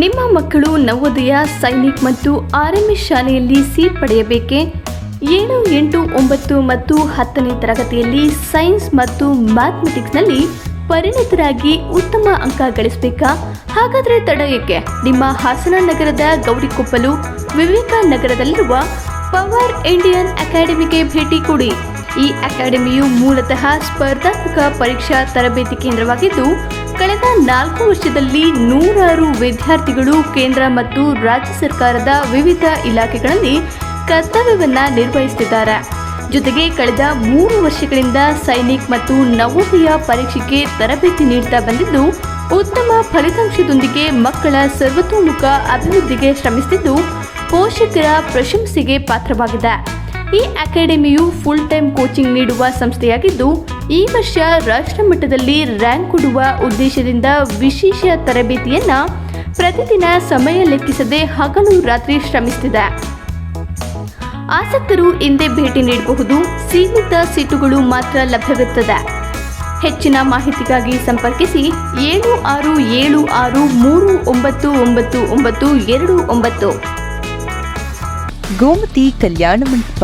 ನಿಮ್ಮ ಮಕ್ಕಳು ನವೋದಯ, ಸೈನಿಕ್ ಮತ್ತು RMS ಶಾಲೆಯಲ್ಲಿ seat ಪಡೆಯಬೇಕೆ? ಏಳು ಎಂಟು ಒಂಬತ್ತು ಮತ್ತು ಹತ್ತನೇ ತರಗತಿಯಲ್ಲಿ ಸೈನ್ಸ್ ಮತ್ತು ಮ್ಯಾಥಮೆಟಿಕ್ಸ್ನಲ್ಲಿ ಪರಿಣಿತರಾಗಿ ಉತ್ತಮ ಅಂಕ ಗಳಿಸಬೇಕಾ? ಹಾಗಾದರೆ ತಡ ಏಕೆ? ನಿಮ್ಮ ಹಾಸನ ನಗರದ ಗೌರಿಕೊಪ್ಪಲು ವಿವೇಕಾನಗರದಲ್ಲಿರುವ ಪವರ್ ಇಂಡಿಯನ್ ಅಕಾಡೆಮಿಗೆ ಭೇಟಿ ಕೊಡಿ. ಈ ಅಕಾಡೆಮಿಯು ಮೂಲತಃ ಸ್ಪರ್ಧಾತ್ಮಕ ಪರೀಕ್ಷಾ ತರಬೇತಿ ಕೇಂದ್ರವಾಗಿದ್ದು ಕಳೆದ ನಾಲ್ಕು ವರ್ಷದಲ್ಲಿ ನೂರಾರು ವಿದ್ಯಾರ್ಥಿಗಳು ಕೇಂದ್ರ ಮತ್ತು ರಾಜ್ಯ ಸರ್ಕಾರದ ವಿವಿಧ ಇಲಾಖೆಗಳಲ್ಲಿ ಕರ್ತವ್ಯವನ್ನು ನಿರ್ವಹಿಸುತ್ತಿದ್ದಾರೆ ಜೊತೆಗೆ ಕಳೆದ ಮೂರು ವರ್ಷಗಳಿಂದ ಸೈನಿಕ್ ಮತ್ತು ನವೋದಯ ಪರೀಕ್ಷೆಗೆ ತರಬೇತಿ ನೀಡುತ್ತಾ ಬಂದಿದ್ದು, ಉತ್ತಮ ಫಲಿತಾಂಶದೊಂದಿಗೆ ಮಕ್ಕಳ ಸರ್ವತೋಮುಖ ಅಭಿವೃದ್ಧಿಗೆ ಶ್ರಮಿಸುತ್ತಿದ್ದು ಪೋಷಕರ ಪ್ರಶಂಸೆಗೆ ಪಾತ್ರವಾಗಿದೆ. ಈ ಅಕಾಡೆಮಿಯು ಫುಲ್ ಟೈಮ್ ಕೋಚಿಂಗ್ ನೀಡುವ ಸಂಸ್ಥೆಯಾಗಿದ್ದು ಈ ವರ್ಷ ರಾಷ್ಟ್ರ ಮಟ್ಟದಲ್ಲಿ ರ್ಯಾಂಕ್ ಕೊಡುವ ಉದ್ದೇಶದಿಂದ ವಿಶೇಷ ತರಬೇತಿಯನ್ನ ಪ್ರತಿದಿನ ಸಮಯ ಲೆಕ್ಕಿಸದೆ ಹಗಲು ರಾತ್ರಿ ಶ್ರಮಿಸುತ್ತಿದೆ ಆಸಕ್ತರು ಹಿಂದೆ ಭೇಟಿ ನೀಡಬಹುದು. ಸೀಮಿತ ಸೀಟುಗಳು ಮಾತ್ರ ಲಭ್ಯವಿರುತ್ತದೆ. ಹೆಚ್ಚಿನ ಮಾಹಿತಿಗಾಗಿ ಸಂಪರ್ಕಿಸಿ ಏಳು ಆರು ಏಳು ಆರು ಮೂರು ಒಂಬತ್ತು ಒಂಬತ್ತು ಒಂಬತ್ತು ಎರಡು ಒಂಬತ್ತು. ಗೋಮತಿ ಕಲ್ಯಾಣ ಮಂಟಪ.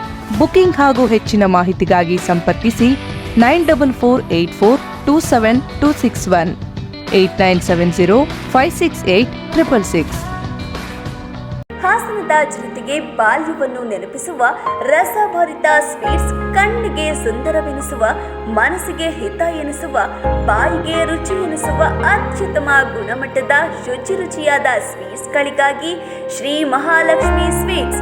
ಬುಕಿಂಗ್ ಹಾಗೂ ಹೆಚ್ಚಿನ ಮಾಹಿತಿಗಾಗಿ ಸಂಪರ್ಕಿಸಿ nine double four eight four two seven two six one, eight nine seven zero five six eight triple six. ಹಾಸನದ ಜನತೆಗೆ ಬಾಲ್ಯವನ್ನು ನೆನಪಿಸುವ ರಸಭರಿತ ಸ್ವೀಟ್ಸ್ ಕಣ್ಣಿಗೆ ಸುಂದರವೆನಿಸುವ, ಮನಸ್ಸಿಗೆ ಹಿತ ಎನಿಸುವ, ಬಾಯಿಗೆ ರುಚಿ ಎನಿಸುವ ಅತ್ಯುತ್ತಮ ಗುಣಮಟ್ಟದ ಶುಚಿ ರುಚಿಯಾದ ಸ್ವೀಟ್ಸ್ಗಳಿಗಾಗಿ Shri Mahalakshmi sweets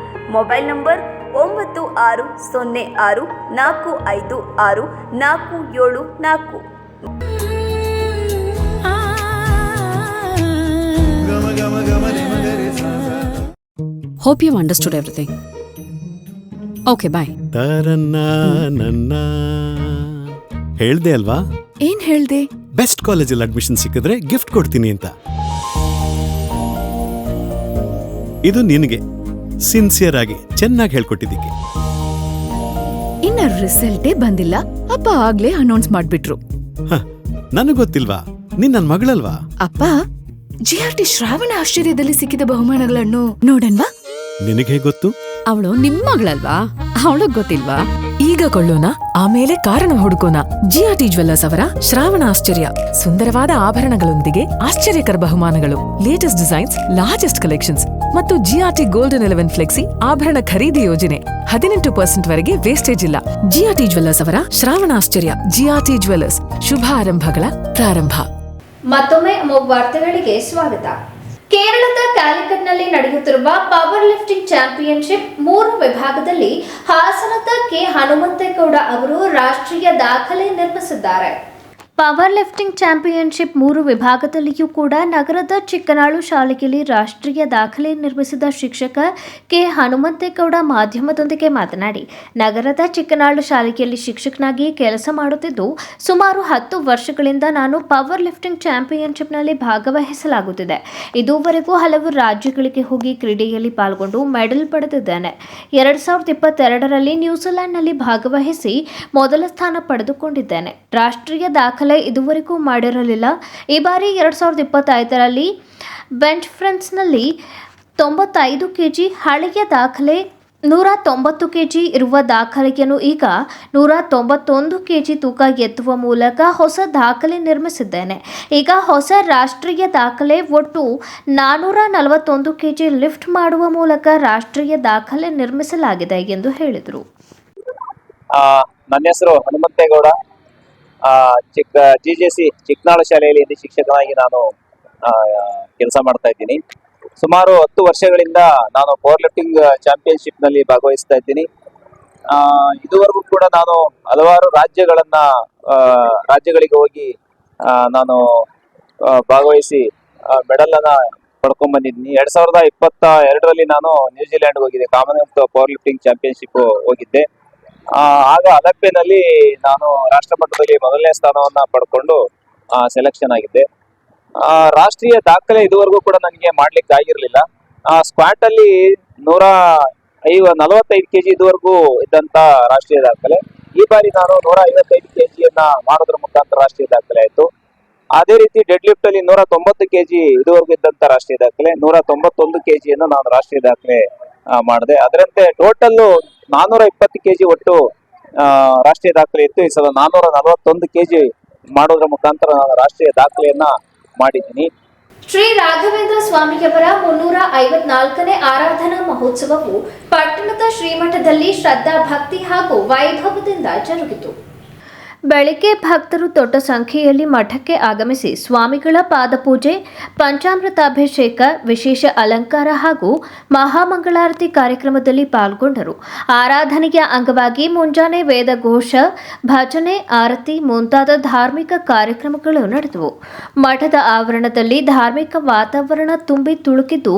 Mobile number ಒಂಬತ್ತು ಆರು ಸೊನ್ನೆ ಆರು ನಾಲ್ಕು ಐದು ಆರು ನಾಲ್ಕು ಏಳು ನಾಲ್ಕು. Hope you've understood everything. Okay bye ತರನ್ನ ನನ್ನ. ಹೇಳ್ದೆ ಅಲ್ವಾ? ಏನ್ ಹೇಳ್ದೆ? ಬೆಸ್ಟ್ ಕಾಲೇಜಲ್ಲಿ ಅಡ್ಮಿಷನ್ ಸಿಕ್ಕಿದ್ರೆ ಗಿಫ್ಟ್ ಕೊಡ್ತೀನಿ ಅಂತ. ಇದು ನಿನಗೆ. ಸಿನ್ಸಿಯರ್ ಆಗಿ ಚೆನ್ನಾಗಿ ಹೇಳ್ಕೊಟ್ಟಿದ್ದಕ್ಕೆ. ಇನ್ನ ರಿಸಲ್ಟೇ ಬಂದಿಲ್ಲ. ಅಪ್ಪ ಆಗ್ಲೇ ಅನೌನ್ಸ್ ಮಾಡ್ಬಿಟ್ರು. ನನಗ್ ಗೊತ್ತಿಲ್ವಾ? ನೀನ್ ನನ್ ಮಗಳಲ್ವಾ? ಅಪ್ಪ ಜಿ ಆರ್ ಟಿ ಶ್ರಾವಣ ಆಶ್ಚರ್ಯದಲ್ಲಿ ಸಿಕ್ಕಿದ ಬಹುಮಾನಗಳನ್ನು ನೋಡನ್ವಾ? ನಿನಗೆ ಹೇಗ್ ಗೊತ್ತು? ಅವಳು ನಿಮ್ಮ ಮಗಳಲ್ವಾ? ಅವಳಗ್ ಗೊತ್ತಿಲ್ವಾ? ಈಗ ಕೊಳ್ಳೋಣ, ಆಮೇಲೆ ಕಾರಣ ಹುಡುಕೋಣ. ಜಿ ಆರ್ ಟಿ ಜುವೆಲ್ಲರ್ಸ್ ಅವರ ಶ್ರಾವಣ ಆಶ್ಚರ್ಯ. ಸುಂದರವಾದ ಆಭರಣಗಳೊಂದಿಗೆ ಆಶ್ಚರ್ಯಕರ ಬಹುಮಾನಗಳು. ಲೇಟೆಸ್ಟ್ ಡಿಸೈನ್ಸ್ ಲಾರ್ಜೆಸ್ಟ್ ಕಲೆಕ್ಷನ್ಸ್ ಮತ್ತು ಜಿಆರ್ಟಿ ಗೋಲ್ಡನ್ ಎಲೆವೆನ್ ಫ್ಲೆಕ್ಸಿ ಆಭರಣ ಖರೀದಿ ಯೋಜನೆ. ಹದಿನೆಂಟು ಪರ್ಸೆಂಟ್ ವರೆಗೆ ವೇಸ್ಟೇಜ್ ಇಲ್ಲ. ಜಿಆರ್ಟಿ ಜುವೆಲ್ಲರ್ಸ್ ಅವರ ಶ್ರಾವಣ ಆಶ್ಚರ್ಯ. ಜಿಆರ್ಟಿ ಜುವೆಲ್ಲರ್ಸ್ ಶುಭ ಆರಂಭಗಳ ಪ್ರಾರಂಭ. ಮತ್ತೊಮ್ಮೆ ವಾರ್ತೆಗಳಿಗೆ ಸ್ವಾಗತ. ಕೇರಳದ ಕ್ಯಾಲಿಕಟ್ನಲ್ಲಿ ನಡೆಯುತ್ತಿರುವ ಪವರ್ ಲಿಫ್ಟಿಂಗ್ ಚಾಂಪಿಯನ್ಶಿಪ್ ಮೂರು ವಿಭಾಗದಲ್ಲಿ ಹಾಸನದ ಕೆ ಹನುಮಂತೇಗೌಡ ಅವರು ರಾಷ್ಟ್ರೀಯ ದಾಖಲೆ ನಿರ್ಮಿಸಿದ್ದಾರೆ. ಪವರ್ ಲಿಫ್ಟಿಂಗ್ ಚಾಂಪಿಯನ್ಶಿಪ್ ಮೂರು ವಿಭಾಗದಲ್ಲಿಯೂ ಕೂಡ ನಗರದ ಚಿಕ್ಕನಾಳು ಶಾಲೆಯಲ್ಲಿ ರಾಷ್ಟ್ರೀಯ ದಾಖಲೆ ನಿರ್ಮಿಸಿದ ಶಿಕ್ಷಕ ಕೆ. ಹನುಮಂತೇಗೌಡ ಮಾಧ್ಯಮದೊಂದಿಗೆ ಮಾತನಾಡಿ, ನಗರದ ಚಿಕ್ಕನಾಳು ಶಾಲೆಯಲ್ಲಿ ಶಿಕ್ಷಕನಾಗಿ ಕೆಲಸ ಮಾಡುತ್ತಿದ್ದು, ಸುಮಾರು ಹತ್ತು ವರ್ಷಗಳಿಂದ ನಾನು ಪವರ್ ಲಿಫ್ಟಿಂಗ್ ಚಾಂಪಿಯನ್ಶಿಪ್ನಲ್ಲಿ ಭಾಗವಹಿಸಲಾಗುತ್ತಿದೆ. ಇದುವರೆಗೂ ಹಲವು ರಾಜ್ಯಗಳಿಗೆ ಹೋಗಿ ಕ್ರೀಡೆಯಲ್ಲಿ ಪಾಲ್ಗೊಂಡು ಮೆಡಲ್ ಪಡೆದಿದ್ದೇನೆ. ಎರಡು ಸಾವಿರದ ಇಪ್ಪತ್ತೆರಡರಲ್ಲಿ ನ್ಯೂಜಿಲೆಂಡ್ನಲ್ಲಿ ಭಾಗವಹಿಸಿ ಮೊದಲ ಸ್ಥಾನ ಪಡೆದುಕೊಂಡಿದ್ದೇನೆ. ರಾಷ್ಟ್ರೀಯ ದಾಖಲೆ ಇದುವರೆಗೂ ಮಾಡಿರಲಿಲ್ಲ. ಈ ಬಾರಿ ಎರಡು ಸಾವಿರದ ಇಪ್ಪತ್ತೈದರಲ್ಲಿ ಬೆಂಚ್ ಫ್ರೆಂಡ್ಸ್ನಲ್ಲಿ ತೊಂಬತ್ತೈದು ಕೆಜಿ ಹಳೆಯ ದಾಖಲೆ, ನೂರ ತೊಂಬತ್ತು ಕೆಜಿ ಇರುವ ದಾಖಲೆಯನ್ನು ಈಗ ನೂರ ತೊಂಬತ್ತೊಂದು ಕೆಜಿ ತೂಕ ಎತ್ತುವ ಮೂಲಕ ಹೊಸ ದಾಖಲೆ ನಿರ್ಮಿಸಿದ್ದೇನೆ. ಈಗ ಹೊಸ ರಾಷ್ಟ್ರೀಯ ದಾಖಲೆ ಒಟ್ಟು ನಾನ್ನೂರ ನಲವತ್ತೊಂದು ಕೆಜಿ ಲಿಫ್ಟ್ ಮಾಡುವ ಮೂಲಕ ರಾಷ್ಟ್ರೀಯ ದಾಖಲೆ ನಿರ್ಮಿಸಲಾಗಿದೆ ಎಂದು ಹೇಳಿದರು. ನನ್ನ ಹೆಸರು ಹನುಮಂತೇಗೌಡ. ಚಿಕ್ಕ ಜಿ ಜೆ ಸಿ ಚಿಕ್ಕನಾಳ ಶಾಲೆಯಲ್ಲಿ ಇಲ್ಲಿ ಶಿಕ್ಷಕನಾಗಿ ನಾನು ಕೆಲಸ ಮಾಡ್ತಾ ಇದ್ದೀನಿ. ಸುಮಾರು ಹತ್ತು ವರ್ಷಗಳಿಂದ ನಾನು ಪವರ್ ಲಿಫ್ಟಿಂಗ್ ಚಾಂಪಿಯನ್ಶಿಪ್ನಲ್ಲಿ ಭಾಗವಹಿಸ್ತಾ ಇದ್ದೀನಿ. ಆ, ಇದುವರೆಗೂ ಕೂಡ ನಾನು ಹಲವಾರು ರಾಜ್ಯಗಳನ್ನ ರಾಜ್ಯಗಳಿಗೆ ಹೋಗಿ ನಾನು ಭಾಗವಹಿಸಿ ಮೆಡಲ್ ಅನ್ನ ಪಡ್ಕೊಂಡ್ ಬಂದಿದ್ದೀನಿ ಎರಡ್ ಸಾವಿರದ ಇಪ್ಪತ್ತ ಎರಡರಲ್ಲಿ ನಾನು ನ್ಯೂಜಿಲೆಂಡ್ ಹೋಗಿದ್ದೆ. ಕಾಮನ್ವೆಲ್ತ್ ಪವರ್ ಲಿಫ್ಟಿಂಗ್ ಚಾಂಪಿಯನ್ಶಿಪ್ ಹೋಗಿದ್ದೆ. ಆ, ಆಗ ಅಲಪ್ಪೆನಲ್ಲಿ ನಾನು ರಾಷ್ಟ್ರ ಮಟ್ಟದಲ್ಲಿ ಮೊದಲನೇ ಸ್ಥಾನವನ್ನ ಪಡ್ಕೊಂಡು ಸೆಲೆಕ್ಷನ್ ಆಗಿದ್ದೆ. ರಾಷ್ಟ್ರೀಯ ದಾಖಲೆ ಇದುವರೆಗೂ ಕೂಡ ನನಗೆ ಮಾಡ್ಲಿಕ್ಕೆ ಆಗಿರ್ಲಿಲ್ಲ. ಸ್ಕ್ವಾಟ್ ಅಲ್ಲಿ ನೂರ ಐವ, ನಲವತ್ತೈದು ಕೆಜಿ ಇದುವರೆಗೂ ಇದ್ದಂತ ರಾಷ್ಟ್ರೀಯ ದಾಖಲೆ. ಈ ಬಾರಿ ನಾನು ನೂರ ಐವತ್ತೈದು ಕೆಜಿಯನ್ನ ಮಾಡೋದ್ರ ಮುಖಾಂತರ ರಾಷ್ಟ್ರೀಯ ದಾಖಲೆ ಆಯ್ತು. ಅದೇ ರೀತಿ ಡೆಡ್ ಲಿಫ್ಟ್ ಅಲ್ಲಿ ನೂರ ತೊಂಬತ್ತು ಕೆಜಿ ಇದುವರೆಗೂ ಇದ್ದಂತ ರಾಷ್ಟ್ರೀಯ ದಾಖಲೆ, ನೂರ ತೊಂಬತ್ತೊಂದು ಕೆಜಿಯನ್ನು ನಾನು ರಾಷ್ಟ್ರೀಯ ದಾಖಲೆ ಮಾಡಿದೆ. ಅದರಂತೆ ಟೋಟಲ್ ನಾನೂರ ಇಪ್ಪತ್ತು ಕೆಜಿ ಒಟ್ಟು ರಾಷ್ಟ್ರೀಯ ದಾಖಲೆ ಇತ್ತು. ಈ ಸಲ ನಾನೂರ ನಲವತ್ತೊಂದು ಕೆಜಿ ಮಾಡೋದ್ರ ಮುಖಾಂತರ ನಾನು ರಾಷ್ಟ್ರೀಯ ದಾಖಲೆಯನ್ನ ಮಾಡಿದ್ದೀನಿ. ಶ್ರೀ ರಾಘವೇಂದ್ರ ಸ್ವಾಮಿಯವರ ಮುನ್ನೂರ ಐವತ್ನಾಲ್ಕನೇ ಆರಾಧನಾ ಮಹೋತ್ಸವವು ಪಟ್ಟಣದ ಶ್ರೀಮಠದಲ್ಲಿ ಶ್ರದ್ಧಾ, ಭಕ್ತಿ ಹಾಗೂ ವೈಭವದಿಂದ ಜರುಗಿತು. ಬೆಳಿಗ್ಗೆ ಭಕ್ತರು ದೊಡ್ಡ ಸಂಖ್ಯೆಯಲ್ಲಿ ಮಠಕ್ಕೆ ಆಗಮಿಸಿ ಸ್ವಾಮಿಗಳ ಪಾದಪೂಜೆ ಪಂಚಾಮೃತಾಭಿಷೇಕ ವಿಶೇಷ ಅಲಂಕಾರ ಹಾಗೂ ಮಹಾಮಂಗಳಾರತಿ ಕಾರ್ಯಕ್ರಮದಲ್ಲಿ ಪಾಲ್ಗೊಂಡರು. ಆರಾಧನೆಯ ಅಂಗವಾಗಿ ಮುಂಜಾನೆ ವೇದ ಘೋಷ ಭಜನೆ, ಆರತಿ ಮುಂತಾದ ಧಾರ್ಮಿಕ ಕಾರ್ಯಕ್ರಮಗಳು ನಡೆದವು. ಮಠದ ಆವರಣದಲ್ಲಿ ಧಾರ್ಮಿಕ ವಾತಾವರಣ ತುಂಬಿ ತುಳುಕಿದ್ದು,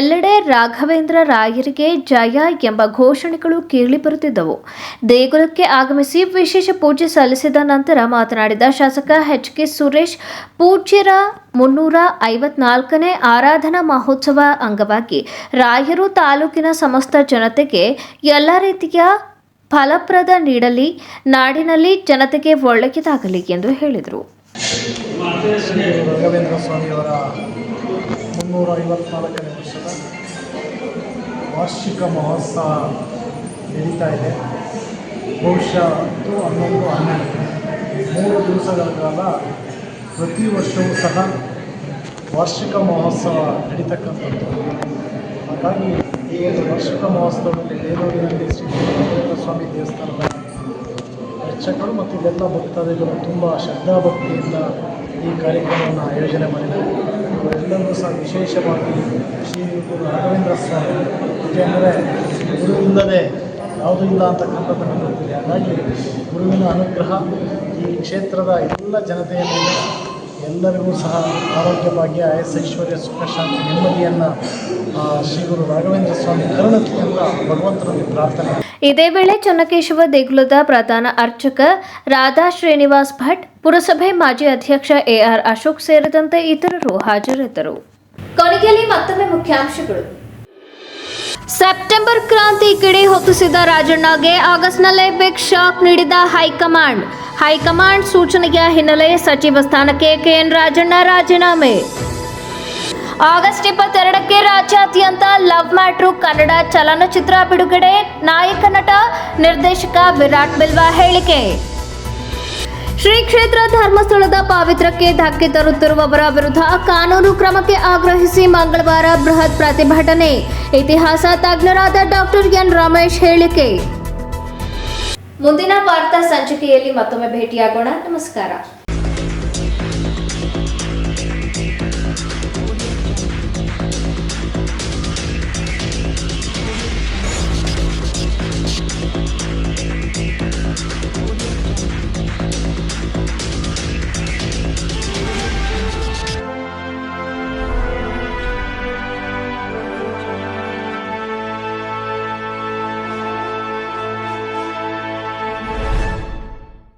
ಎಲ್ಲೆಡೆ ರಾಘವೇಂದ್ರ ರಾಯರಿಗೆ ಜಯ ಎಂಬ ಘೋಷಣೆಗಳು ಕೇಳಿಬರುತ್ತಿದ್ದವು ದೇಗುಲಕ್ಕೆ ಆಗಮಿಸಿ ವಿಶೇಷ ಪೂಜೆ ಸಲ್ಲಿಸಿದ ನಂತರ ಮಾತನಾಡಿದ ಶಾಸಕ ಎಚ್ ಕೆ ಸುರೇಶ್, ಪೂಜ್ಯರ ಮುನ್ನೂರ ಐವತ್ನಾಲ್ಕನೇ ಆರಾಧನಾ ಮಹೋತ್ಸವ ಅಂಗವಾಗಿ ರಾಯರು ತಾಲೂಕಿನ ಸಮಸ್ತ ಜನತೆಗೆ ಎಲ್ಲ ರೀತಿಯ ಫಲಪ್ರದ ನೀಡಲಿ, ನಾಡಿನಲ್ಲಿ ಜನತೆಗೆ ಒಳ್ಳೆಯದಾಗಲಿ ಎಂದು ಹೇಳಿದರು. ವಾರ್ಷಿಕ ಮಹೋತ್ಸವ ನಡೀತಾ ಇದೆ. ಬಹುಶಃ ಹತ್ತು, ಹನ್ನೊಂದು, ಹನ್ನೆರಡು. ಮೂರು ದಿವಸಗಳ ಕಾಲ ಪ್ರತಿ ವರ್ಷವೂ ಸಹ ವಾರ್ಷಿಕ ಮಹೋತ್ಸವ ನಡೀತಕ್ಕಂಥದ್ದು. ಹಾಗಾಗಿ ಈ ಒಂದು ವಾರ್ಷಿಕ ಮಹೋತ್ಸವದಲ್ಲಿ ಬೇಲೂರಿನಲ್ಲಿ ಶ್ರೀ ಸ್ವಾಮಿ ದೇವಸ್ಥಾನದ ಅರ್ಚಕರು ಮತ್ತು ಎಲ್ಲ ಭಕ್ತಾದಿಗಳು ತುಂಬ ಶ್ರದ್ಧಾಭಕ್ತಿಯಿಂದ ಈ ಕಾರ್ಯಕ್ರಮವನ್ನು ಆಯೋಜನೆ ಮಾಡಿದ್ದಾರೆ. ಎಲ್ಲರೂ ಸಹ ವಿಶೇಷವಾಗಿ ಶ್ರೀ ಗುರು ರಾಘವೇಂದ್ರ ಸ್ವಾಮಿ ಏಕೆಂದರೆ ಗುರು ಇಲ್ಲದೆ ಯಾವುದೂ ಇಲ್ಲ ಅಂತಕ್ಕಂಥದ್ದು ನಮಗೆ ಗೊತ್ತಿದೆ ಹಾಗಾಗಿ ಗುರುವಿನ ಅನುಗ್ರಹ ಈ ಕ್ಷೇತ್ರದ ಎಲ್ಲ ಜನತೆಯ ಮೇಲೆ ಎಲ್ಲರಿಗೂ ಸಹ ಆರೋಗ್ಯ ಭಾಗ್ಯ ಆಯಸ್ ಐಶ್ವರ್ಯ ಸುಖ ಶಾಂತಿ ನೆಮ್ಮದಿಯನ್ನು ಶ್ರೀ ಗುರು ರಾಘವೇಂದ್ರ ಸ್ವಾಮಿ ಕರುಣಕ್ಕೆ ಅಂತ ಭಗವಂತನಲ್ಲಿ ಪ್ರಾರ್ಥನೆ ಇದೇ ವೇಳೆ ಚನ್ನಕೇಶವ ದೇಗುಲದ ಪ್ರಧಾನ ಅರ್ಚಕ ರಾಧಾ ಶ್ರೀನಿವಾಸ್ ಭಟ್ ಪುರಸಭೆ ಮಾಜಿ ಅಧ್ಯಕ್ಷ ಎಆರ್ ಅಶೋಕ್ ಸೇರಿದಂತೆ ಇತರರು ಹಾಜರಿದ್ದರು. ಕೊನೆಯಲ್ಲಿ ಮತ್ತೊಮ್ಮೆ ಮುಖ್ಯಾಂಶಗಳು. ಸೆಪ್ಟೆಂಬರ್ ಕ್ರಾಂತಿ ಕಿಡಿ ಹೊತ್ತಿಸಿದ ರಾಜಣ್ಣಗೆ ಆಗಸ್ಟ್ನಲ್ಲೇ ಬಿಗ್ ಶಾಕ್ ನೀಡಿದ ಹೈಕಮಾಂಡ್. ಹೈಕಮಾಂಡ್ ಸೂಚನೆಯ ಹಿನ್ನೆಲೆ ಸಚಿವ ಸ್ಥಾನಕ್ಕೆ ಕೆಎನ್ ರಾಜಣ್ಣ ರಾಜೀನಾಮೆ. ಆಗಸ್ಟ್ ಇಪ್ಪತ್ತೆರಡಕ್ಕೆ ರಾಜ್ಯಾದ್ಯಂತ ಲವ್ ಮ್ಯಾಟ್ರು ಕನ್ನಡ ಚಲನಚಿತ್ರ ಬಿಡುಗಡೆ. ನಾಯಕ ನಟ ನಿರ್ದೇಶಕ ವಿರಾಟ್ ಬಿಲ್ವಾ ಹೇಳಿಕೆ. ಶ್ರೀ ಕ್ಷೇತ್ರ ಧರ್ಮಸ್ಥಳದ ಪಾವಿತ್ರಕ್ಕೆ ಧಕ್ಕೆ ತರುತ್ತಿರುವವರ ವಿರುದ್ಧ ಕಾನೂನು ಕ್ರಮಕ್ಕೆ ಆಗ್ರಹಿಸಿ ಮಂಗಳವಾರ ಬೃಹತ್ ಪ್ರತಿಭಟನೆ. ಇತಿಹಾಸ ತಜ್ಞರಾದ ಡಾಕ್ಟರ್ ಎನ್ ರಮೇಶ್ ಹೇಳಿಕೆ. ಮುಂದಿನ ವಾರ್ತಾ ಸಂಚಿಕೆಯಲ್ಲಿ ಮತ್ತೊಮ್ಮೆ ಭೇಟಿಯಾಗೋಣ. ನಮಸ್ಕಾರ.